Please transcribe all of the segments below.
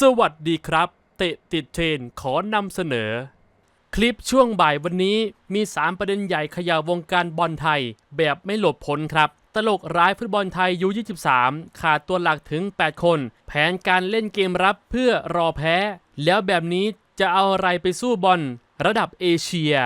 สวัสดีครับ เตะติดเทรนขอนำเสนอ คลิปช่วงบ่ายวันนี้มี 3 ประเด็นใหญ่ขย่าวงการบอลไทย แบบไม่หลบพ้นครับ ตลกร้ายฟุตบอลไทยยู 23 ขาดตัวหลักถึง 8 คน แผนการเล่นเกมรับเพื่อรอแพ้ แล้วแบบนี้จะเอาอะไรไปสู้บอลระดับเอเชีย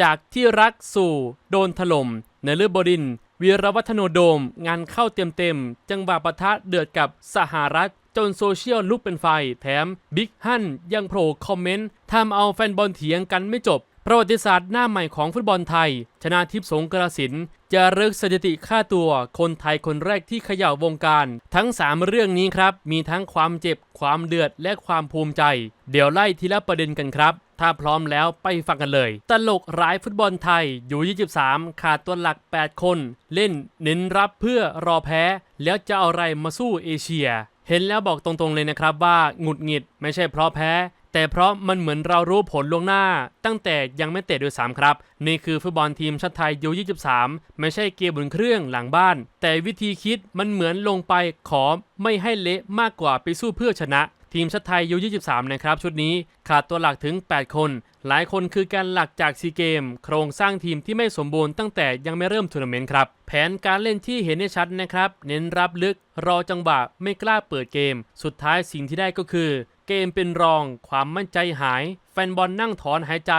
จากที่รักสู่ โดนถล่มเนลือบดินวีรวัฒโนโดม งานเข้าเต็มๆจังหวะปะทะเดือดกับสหรัฐ จนโซเชียลลุกเป็นไฟ แถมบิ๊กฮั่นยังโผล่คอมเมนต์ทำเอาแฟนบอลเถียงกันไม่จบ ประวัติศาสตร์หน้าใหม่ของฟุตบอลไทย ชนะทิพย์สงกระสิน จะเลิกสถิติค่าตัวคนไทยคนแรกที่เขย่าวงการ ทั้ง 3 เรื่องนี้ครับ มีทั้งความเจ็บความเดือดและความภูมิใจ เดี๋ยวไล่ทีละประเด็นกันครับถ้าพร้อมแล้วไปฟังกันเลย ตลกร้ายฟุตบอลไทยอยู่ 23 ขาดตัวหลัก 8 คน เล่นเน้นรับเพื่อรอแพ้ แล้วจะเอาอะไรมาสู้เอเชีย เห็นแล้วบอกตรงๆเลยนะครับว่าหงุดหงิดไม่ใช่เพราะแพ้ แต่เพราะมันเหมือนเรารู้ผลล่วงหน้า ตั้งแต่ยังไม่เตะด้วยซ้ำครับ นี่คือฟุตบอลทีมชาติไทยยู23 ไม่ใช่เกมบนเครื่องหลังบ้าน แต่วิธีคิดมันเหมือนลงไปขอไม่ให้เละมากกว่าไปสู้เพื่อชนะ ทีมชาติไทยยู23นะครับชุดนี้ขาดตัวหลักถึง 8 คน หลายคนคือการหลักจากซีเกม โครงสร้างทีมที่ไม่สมบูรณ์ตั้งแต่ยังไม่เริ่มทัวร์นาเมนต์ครับ แผนการเล่นที่เห็นได้ชัดนะครับ เน้นรับลึก รอจังหวะไม่กล้าเปิดเกม สุดท้ายสิ่งที่ได้ก็คือ เกมเป็นรอง ความมั่นใจหาย แฟนบอลนั่งถอนหายใจ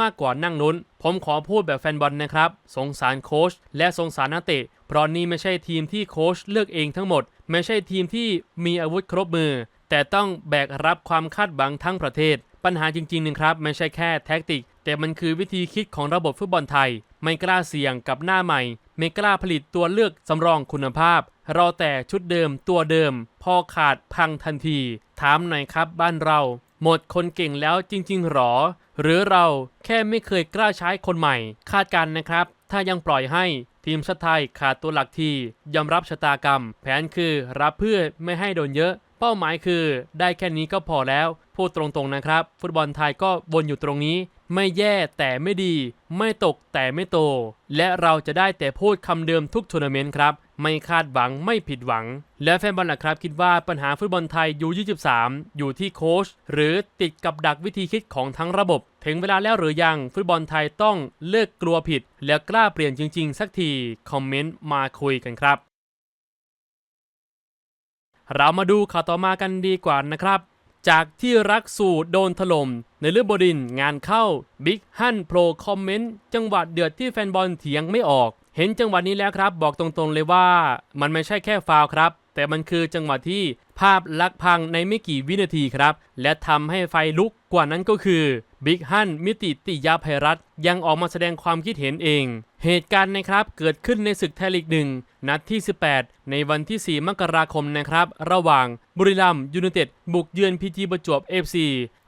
มากกว่านั่งลุ้น ผมขอพูดแบบแฟนบอลนะครับ สงสารโค้ชและสงสารนักเตะเพราะนี่ไม่ใช่ทีมที่โค้ชเลือกเองทั้งหมด ไม่ใช่ทีมที่มีอาวุธครบมือ แต่ต้องแบกรับความคาดหวังทั้งประเทศ ปัญหาจริงๆนึงครับไม่ใช่แค่แท็กติก แต่มันคือวิธีคิดของระบบฟุตบอลไทย ไม่กล้าเสี่ยงกับหน้าใหม่ ไม่กล้าผลิตตัวเลือกสำรองคุณภาพ รอแต่ชุดเดิมตัวเดิม พอขาดพังทันที ถามหน่อยครับบ้านเรา หมดคนเก่งแล้วจริง ๆ หรอ หรือเราแค่ไม่เคยกล้าใช้คนใหม่ คาดการณ์นะครับ ถ้ายังปล่อยให้ทีมชาติไทยขาดตัวหลักทียอมรับชะตากรรม แผนคือรับเพื่อไม่ให้โดนเยอะ เป้าหมายคือได้แค่นี้ก็พอแล้ว พูดตรงๆนะครับ ฟุตบอลไทยก็วนอยู่ตรงนี้ ไม่แย่แต่ไม่ดี ไม่ตกแต่ไม่โต และเราจะได้แต่พูดคำเดิมทุกทัวร์นาเมนต์ครับ ไม่คาดหวังไม่ผิดหวัง และแฟนบอลล่ะครับ คิดว่าปัญหาฟุตบอลไทยยู23อยู่ที่โค้ชหรือติดกับดักวิธีคิดของทั้งระบบ ถึงเวลาแล้วหรือยังฟุตบอลไทยต้องเลิกกลัวผิด แล้วกล้าเปลี่ยนจริง ๆ สักทีคอมเมนต์มาคุยกันครับ เรามาดูข่าวต่อมากันดีกว่านะครับ จากที่รักสู่โดนถล่มในเรื่องบดินงานเข้าบิ๊กฮั่นโปรคอมเมนต์จังหวะเดือดที่แฟนบอลเถียงไม่ออก เห็นจังหวะนี้แล้วครับ บอกตรงๆเลยว่ามันไม่ใช่แค่ฟาวครับ แต่มันคือจังหวะที่ภาพลักพังในไม่กี่วินาทีครับ และทำให้ไฟลุกกว่านั้นก็คือบิ๊กฮั่นมิติติยาภัยรัตยังออกมาแสดงความคิดเห็นเอง เหตุการณ์นะครับเกิดขึ้นในศึกไทยลีกหนึ่งนัดที่ 18 ในวันที่ 4 มกราคมนะครับ ระหว่างบุรีรัมยูไนเต็ดบุกเยือนพีทีประจวบ FC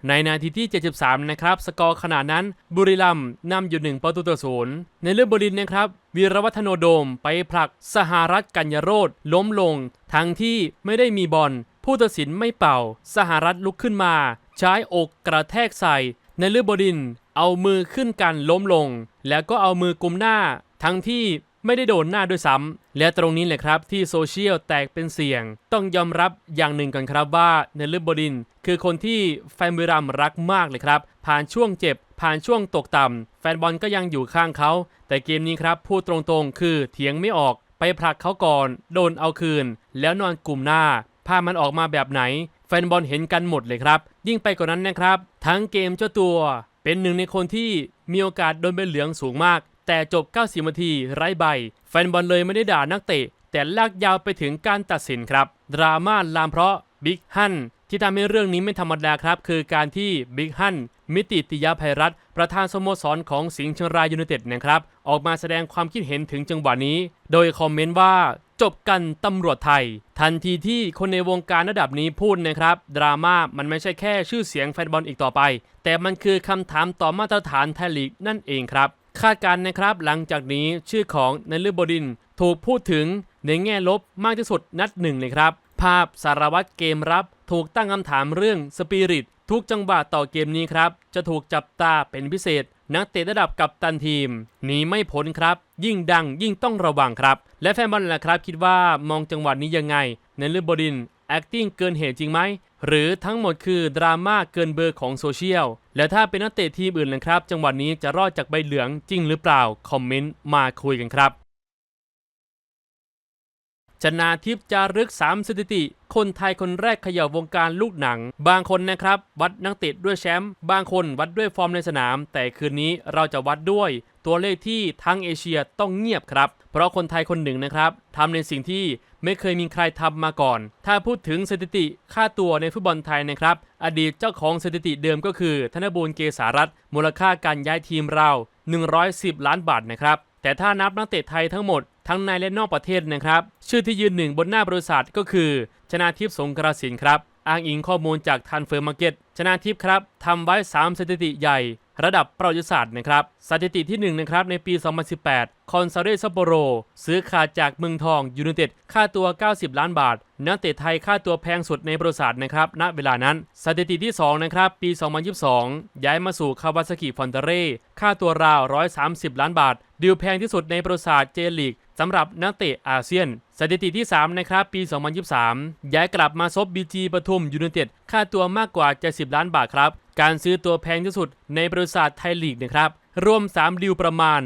ในนาทีที่ 73 นะครับ สกอร์ขนาดนั้นบุรีรัมนำอยู่ 1 ประตูต่อศูนย์ในเรื่องบรินนะครับวีรวัฒโนโดมไปผลักสหรัฐกัญญโรธล้มลง ทั้งที่ไม่ได้มีบอลผู้ตัดสินไม่เป่า สหรัฐลุกขึ้นมา ใช้อกกระแทกใส่ในเลือบดิน เอามือขึ้นกันล้มลง แล้วก็เอามือกุมหน้า ทั้งที่ไม่ได้โดนหน้าด้วยซ้ำและตรงนี้แหละครับที่โซเชียลแตกเป็นเสียง ต้องยอมรับอย่างหนึ่งกันครับว่าในเลือบดิน คือคนที่แฟนบุรีรัมรักมากเลยครับ ผ่านช่วงเจ็บ ผ่านช่วงตกต่ำแฟนบอลก็ยังอยู่ข้างเขา แต่เกมนี้ครับพูดตรงๆ คือเถียงไม่ออกไปผลักเขาก่อน โดนเอาคืน แล้วนอนกลุ่มหน้าภาพมันออกมาแบบไหน แฟนบอลเห็นกันหมดเลยครับ ยิ่งไปกว่านั้นนะครับ ทั้งเกมเจ้าตัว เป็นหนึ่งในคนที่มีโอกาสโดนใบเหลืองสูงมาก แต่จบ 90นาทีไร้ใบ แฟนบอลเลยไม่ได้ด่านักเตะ แต่ลากยาวไปถึงการตัดสินครับ ดราม่าลามเพราะบิ๊กฮันที่ทำให้เรื่องนี้ไม่ธรรมดาครับ คือการที่บิ๊กฮันมิติติยาภัยรัตน์ประธานสโมสรของสิงห์เชียงรายยูไนเต็ดนะครับ ออกมาแสดงความคิดเห็นถึงจังหวะนี้ โดยคอมเมนต์ว่า จบกันตำรวจไทย ทันทีที่คนในวงการระดับนี้พูดนะครับ ดราม่ามันไม่ใช่แค่ชื่อเสียงแฟนบอลอีกต่อไป แต่มันคือคำถามต่อมาตรฐานไทยลีกนั่นเองครับ คาดการณ์นะครับหลังจากนี้ชื่อของนลือบดิน ถูกพูดถึงในแง่ลบมากที่สุดนัดหนึ่งเลยครับ ภาพสารวัตรเกมรับ ถูกตั้งคำถามเรื่องสปิริตทุกจังหวะต่อเกมนี้ครับ จะถูกจับตาเป็นพิเศษ นักเตะระดับกัปตันทีมหนีไม่พ้นครับ ยิ่งดังยิ่งต้องระวังครับ และแฟนบอลล่ะครับ คิดว่ามองจังหวะนี้ยังไงในลือบดิน acting เกินเหตุจริงไหม หรือทั้งหมดคือดราม่าเกินเบอร์ของโซเชียล แล้วถ้าเป็นนักเตะทีมอื่นนะครับ จังหวะนี้จะรอดจากใบเหลืองจริงหรือเปล่า คอมเมนต์มาคุยกันครับ ชนาทิพย์จารึก 3 สถิติ คนไทยคนแรกเขย่าวงการลูกหนัง บางคนนะครับ วัดนักเตะด้วยแชมป์บางคนวัดด้วยฟอร์มในสนาม แต่คืนนี้เราจะวัดด้วย ตัวเลขที่ทั้งเอเชียต้องเงียบครับ เพราะคนไทยคนหนึ่งนะครับทำในสิ่งที่ไม่เคยมีใครทำมาก่อน ถ้าพูดถึงสถิติค่าตัวในฟุตบอลไทยนะครับ อดีตเจ้าของสถิติเดิมก็คือ ธนบูรเกษารัตน์มูลค่าการย้ายทีมเรา 110 ล้านบาทนะครับแต่ถ้านับนักเตะไทยทั้งหมด ทั้งในและนอกประเทศนะครับ ชื่อที่ยืนหนึ่งบนหน้าบริษัทก็คือ ชนาทิพย์สงกระสินครับ อ้างอิงข้อมูลจากทันเฟอร์มาร์เก็ตชนาทิพย์ครับทำไว้ 3 สถิติใหญ่ ระดับประวัติศาสตร์นะครับ สถิติที่1นะครับในปี 2018 คอนซาเรซัปโปโร ซื้อขาดจากเมืองทองยูไนเต็ดค่าตัว 90 ล้านบาทนักเตะไทยค่าตัวแพงสุดในบริษัทนะครับ ณ เวลานั้น สถิติที่ 2 นะครับ ปี 2022 ย้ายมาสู่คาวาซากิฟอนเตเร่ ค่าตัวราว 130 ล้านบาท ดิวแพงที่สุดในบริษัทเจลีก สำหรับนักเตะอาเซียน สถิติที่ 3 นะครับ ปี 2023 ย้ายกลับมาซบบีจีปทุมยูไนเต็ด ค่าตัวมากกว่า 70 ล้านบาทครับ การซื้อตัวแพงที่สุดในบริษัทไทยลีกนะครับ รวม 3 ดิวประมาณ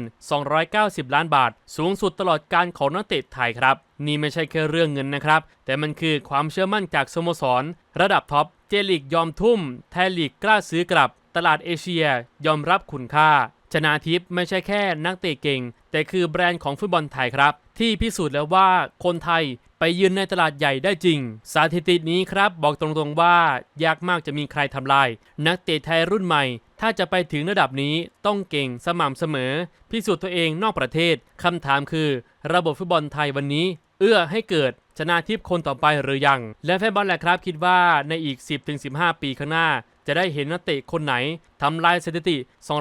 290 ล้านบาท สูงสุดตลอดการของนักเตะไทยครับ นี่ไม่ใช่แค่เรื่องเงินนะครับ แต่มันคือความเชื่อมั่นจากสโมสร ระดับท็อป เจลีกยอมทุ่ม ไทยลีกกล้าซื้อกลับ ตลาดเอเชียยอมรับคุณค่า ชนาทิพย์ไม่ใช่แค่นักเตะเก่ง แต่คือแบรนด์ของฟุตบอลไทยครับ ที่พิสูจน์แล้วว่าคนไทยไปยืนในตลาดใหญ่ได้จริงสถิตินี้ครับบอกตรงๆว่ายากมากจะมีใครทำลาย นักเตะไทยรุ่นใหม่ ถ้าจะไปถึงระดับนี้ต้องเก่งสม่ำเสมอ พิสูจน์ตัวเองนอกประเทศคำถามคือ ระบบฟุตบอลไทยวันนี้ เอื้อให้เกิดชนะทิพย์คนต่อไปหรือยัง และแฟนบอลแหละครับคิดว่าในอีก 10-15 ปีข้างหน้า จะได้เห็นนักเตะคนไหนทำลายสถิติ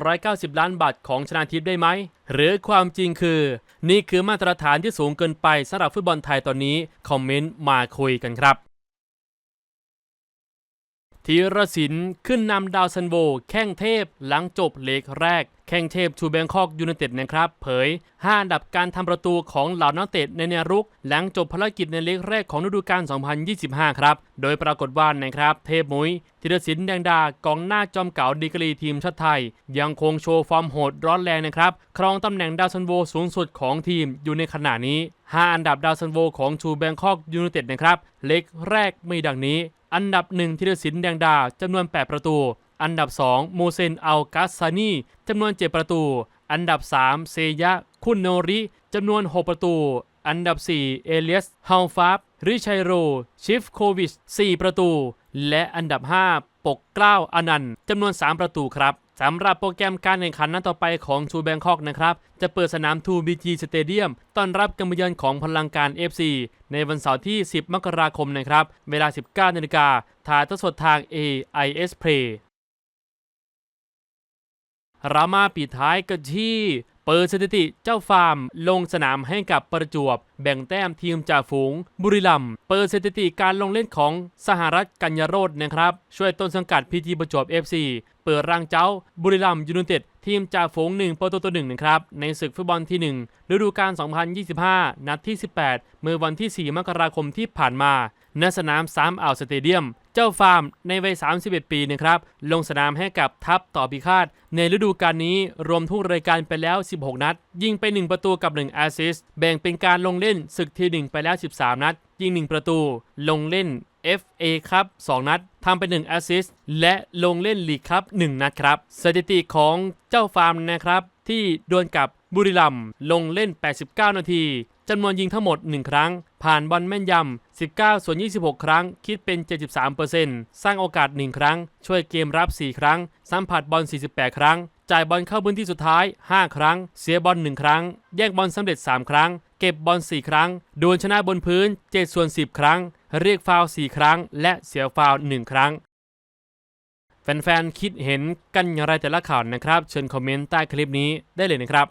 290 ล้านบาทของชนะทิพย์ได้ไหม หรือความจริงคือ นี่คือมาตรฐานที่สูงเกินไปสำหรับฟุตบอลไทยตอนนี้ คอมเมนต์มาคุยกันครับ ธีรศิลป์ขึ้นนำดาวซันโวแข้งเทพหลังจบเลกแรก แข้งเทพชูแบงคอกยูไนเต็ดนะครับ เผย 5 อันดับการทำประตูของเหล่านักเตะในแนวรุก หลังจบภารกิจในเลกแรกของฤดูกาล 2025 ครับ โดยปรากฏว่านะครับ เทพมุ้ยธีรศิลป์แดงดากองหน้าจอมเก่าดีกรีทีมชาติไทย ยังคงโชว์ฟอร์มโหดร้อนแรงนะครับ ครองตำแหน่งดาวซันโวสูงสุดของทีมอยู่ในขณะนี้ 5 อันดับดาวซันโวของชูแบงคอกยูไนเต็ดนะครับ เลกแรกไม่ดังนี้ อันดับ1ธีรศิลป์แดงดาจำนวน 8 ประตู อันดับ 2 โมเซนอัลกัสซานีจำนวน 7 ประตู อันดับ 3 เซยะคุนโนริจำนวน 6 ประตู อันดับ 4 เอเลียสฮาวฟาบริชัยโร ชิฟโควิช 4 ประตู และอันดับ 5 ปกเกล้าอนันต์จำนวน 3 ประตูครับ สำหรับโปรแกรมการแข่งขันนัดต่อไปของชูแบงคอกนะครับ จะเปิดสนามทูบีจีสเตเดียมต้อนรับการมาเยือนของพลังการ FC ในวันเสาร์ที่ 10 มกราคมนะครับ เวลา 19นาฬิกาถ่ายทอดสดทาง AIS Play รามาปิดท้ายกันที่ เปิดสถิติเจ้าฟาร์ม ลงสนามให้กับประจวบ แบ่งแต้มทีมจ่าฝูง บุรีรัมย์เปิดสถิติการลงเล่นของสหรัฐกัญญาโรดนะครับ ช่วยต้นสังกัดพีทีประจวบ FC เปิดรางเจ้า บุรีรัมย์ยูไนเต็ดทีมจ่าฝูง1ประตูต่อ1นะครับ ในศึกฟุตบอลที่ 1 ฤดูกาล 2025 นัดที่ 18 เมื่อวันที่ 4 มกราคมที่ผ่านมาณสนามสามอ่าวสเตเดียม เจ้าฟาร์มในวัย 31 ปีนะครับลงสนามให้กับทัพต่อพิฆาต ในฤดูกาลนี้รวมทุกรายการไปแล้ว 16 นัด ยิงไป 1 ประตูกับ 1 แอสซิสแบ่งเป็นการลงเล่นศึกทีหนึ่1 ไปแล้ว 13 นัด ยิง 1 ประตู ลงเล่น FA ครับ 2 นัดทำไป1แอสซิสและลงเล่นลีกครับ 1 นัดครับ สถิติของเจ้าฟาร์มนะครับที่ดวลกับบุรีรัมย์ลงเล่น 89 นาที จำนวนยิงทั้งหมด 1 ครั้ง ผ่านบอลแม่นยำ 19 ส่วน 26 ครั้ง คิดเป็น 73%สร้างโอกาส 1 ครั้ง ช่วยเกมรับ 4 ครั้ง สัมผัสบอล 48 ครั้ง จ่ายบอลเข้าพื้นที่สุดท้าย 5 ครั้ง เสียบอล 1 ครั้ง แย่งบอลสำเร็จ 3 ครั้ง เก็บบอล 4 ครั้ง ดวลชนะบนพื้น 7 ส่วน 10 ครั้ง เรียกฟาวล์4ครั้ง และเสียฟาวล์1ครั้งแฟนๆ คิดเห็นกันอย่างไรแต่ละข่าวนะครับ เชิญคอมเมนต์ใต้คลิปนี้ได้เลยนะครับ